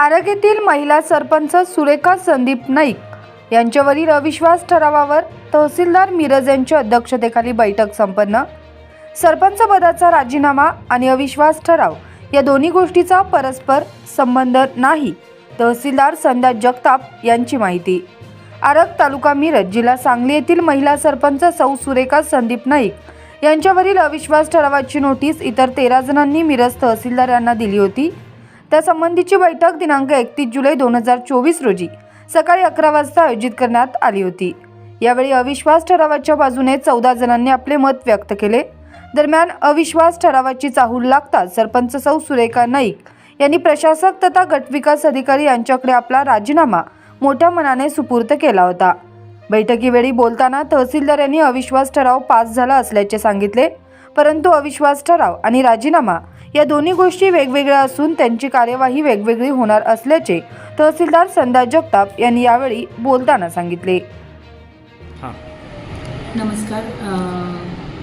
आरग येथील महिला सरपंच सुरेखा संदीप नाईक यांच्यावरील अविश्वास ठरावावर तहसीलदार मिरज यांच्या अध्यक्षतेखाली बैठक संपन्न. सरपंच पदाचा राजीनामा आणि अविश्वास ठराव या दोन्ही गोष्टीचा परस्पर संबंध नाही तहसीलदार संध्या जगताप यांची माहिती. आरग तालुका मिरज जिल्हा सांगली येथील महिला सरपंच सौ सुरेखा संदीप नाईक यांच्यावरील अविश्वास ठरावाची नोटीस इतर तेरा जणांनी मिरज तहसीलदार यांना दिली होती. त्यासंबंधीची बैठक दिनांक एकतीस जुलै दोन हजार चोवीस रोजी सकाळी अकरा वाजता आयोजित करण्यात आली होती. यावेळी अविश्वास ठरावाच्या बाजूने चौदा जणांनी आपले मत व्यक्त केले. दरम्यान अविश्वास ठरावाची चाहूल लागताच सरपंच सौ सुरेखा नाईक यांनी प्रशासक तथा गटविकास अधिकारी यांच्याकडे आपला राजीनामा मोठ्या मनाने सुपूर्द केला होता. बैठकीवेळी बोलताना तहसीलदार यांनी अविश्वास ठराव पास झाला असल्याचे सांगितले. परंतु अविश्वास ठराव आणि राजीनामा या दोन्ही गोष्टी वेगवेगळ्या असून त्यांची कार्यवाही वेगवेगळी होणार असल्याचे तहसीलदार संध्या जगताप यांनी यावेळी बोलताना सांगितले. हां. नमस्कार.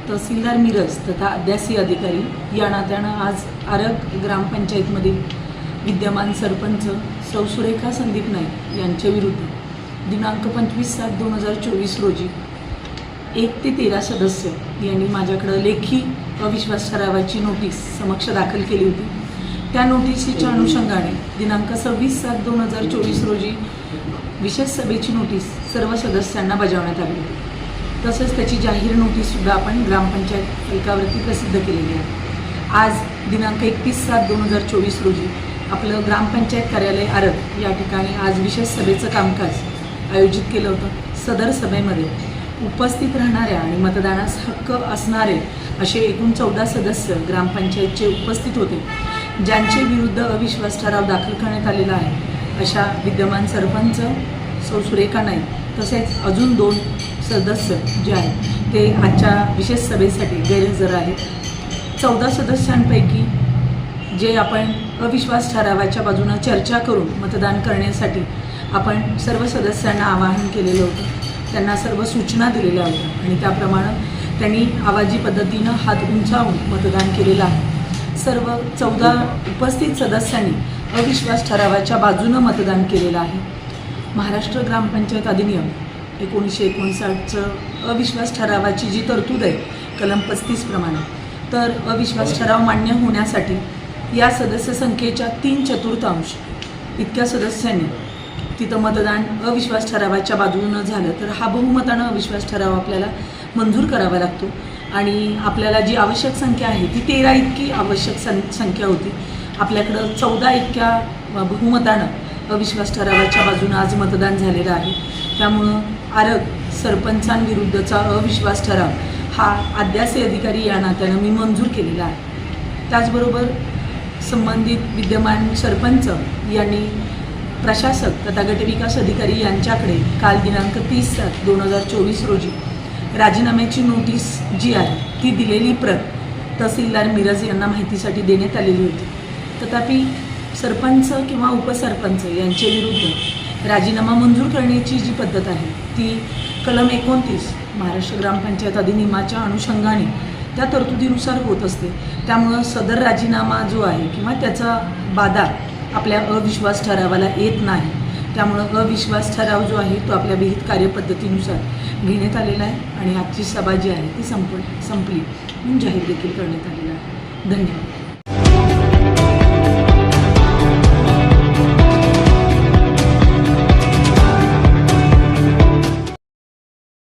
तहसीलदार मिरज तथा अध्यासी अधिकारी या नात्यानं आज आरग ग्रामपंचायतमधील विद्यमान सरपंच सौ सुरेखा संदीप नाईक यांच्या विरुद्ध दिनांक पंचवीस सात दोन हजार चोवीस रोजी एक ते तेरा सदस्य यांनी माझ्याकडं लेखी अविश्वास ठरावाची नोटीस समक्ष दाखल केली होती. त्या नोटीसीच्या अनुषंगाने दिनांक सव्वीस सात दोन हजार चोवीस रोजी विशेष सभेची नोटीस सर्व सदस्यांना बजावण्यात आली. होती तसंच त्याची जाहीर नोटीससुद्धा आपण ग्रामपंचायत फलकावरती प्रसिद्ध केलेली आहे. आज दिनांक एकतीस सात दोन हजार चोवीस रोजी आपलं ग्रामपंचायत कार्यालय आरत या ठिकाणी आज विशेष सभेचं कामकाज आयोजित केलं होतं. सदर सभेमध्ये उपस्थित राहणाऱ्या आणि मतदानास हक्क असणारे असे एकूण चौदा सदस्य ग्रामपंचायतचे उपस्थित होते ज्यांचे विरुद्ध अविश्वास ठराव दाखल करण्यात आलेला आहे. अशा विद्यमान सरपंच सौ. सुरेखा नाईक तसेच अजून दोन सदस्य जे आहेत ते आजच्या विशेष सभेसाठी गैरहजर आहेत. चौदा सदस्यांपैकी जे आपण अविश्वास ठरावाच्या बाजूनं चर्चा करून मतदान करण्यासाठी आपण सर्व सदस्यांना आवाहन केलेलं होतं. त्यांना सर्व सूचना दिलेल्या होत्या आणि त्याप्रमाणे त्यांनी आवाजी पद्धतीनं हात उंचावून मतदान केलेलं आहे. सर्व चौदा उपस्थित सदस्यांनी अविश्वास ठरावाच्या बाजूनं मतदान केलेलं आहे. महाराष्ट्र ग्रामपंचायत अधिनियम एकोणीसशे एकोणसाठचं अविश्वास ठरावाची जी तरतूद आहे कलम पस्तीसप्रमाणे तर अविश्वास ठराव मान्य होण्यासाठी या सदस्य संख्येच्या तीन चतुर्थांश इतक्या सदस्यांनी तिथं मतदान अविश्वास ठरावाच्या बाजूनं झालं तर हा बहुमतानं अविश्वास ठराव आपल्याला मंजूर करावा लागतो. आणि आपल्याला जी आवश्यक संख्या आहे ती तेरा इतकी आवश्यक सं संख्या होती. आपल्याकडं चौदा इतक्या बहुमतानं अविश्वास ठरावाच्या बाजूनं आज मतदान झालेलं आहे. त्यामुळं आरग सरपंचांविरुद्धचा अविश्वास ठराव हा आद्यासे अधिकारी या नात्यानं मी मंजूर केलेला आहे. त्याचबरोबर संबंधित विद्यमान सरपंच यांनी प्रशासक तथा गटविकास अधिकारी यांच्याकडे काल दिनांक तीस सात दोन हजार चोवीस रोजी राजीनाम्याची नोटीस जी आहे ती दिलेली प्रत तहसीलदार मिरज यांना माहितीसाठी देण्यात आलेली होती. तथापि सरपंच किंवा उपसरपंच यांच्या विरुद्ध राजीनामा मंजूर करण्याची जी पद्धत आहे ती कलम एकोणतीस महाराष्ट्र ग्रामपंचायत अधिनियमाच्या अनुषंगाने त्या तरतुदीनुसार होत असते. त्यामुळं सदर राजीनामा जो आहे किंवा त्याचा बाधा आपल्या अविश्वास ठरावाला येत नाही. त्यामुळं अविश्वास ठराव जो आहे तो आपल्या विहित कार्यपद्धतीनुसार घेण्यात आलेला आहे आणि आजची सभा जी आहे ती संप संपली. म्हणून जाहीर देखील करण्यात आलेला आहे. धन्यवाद.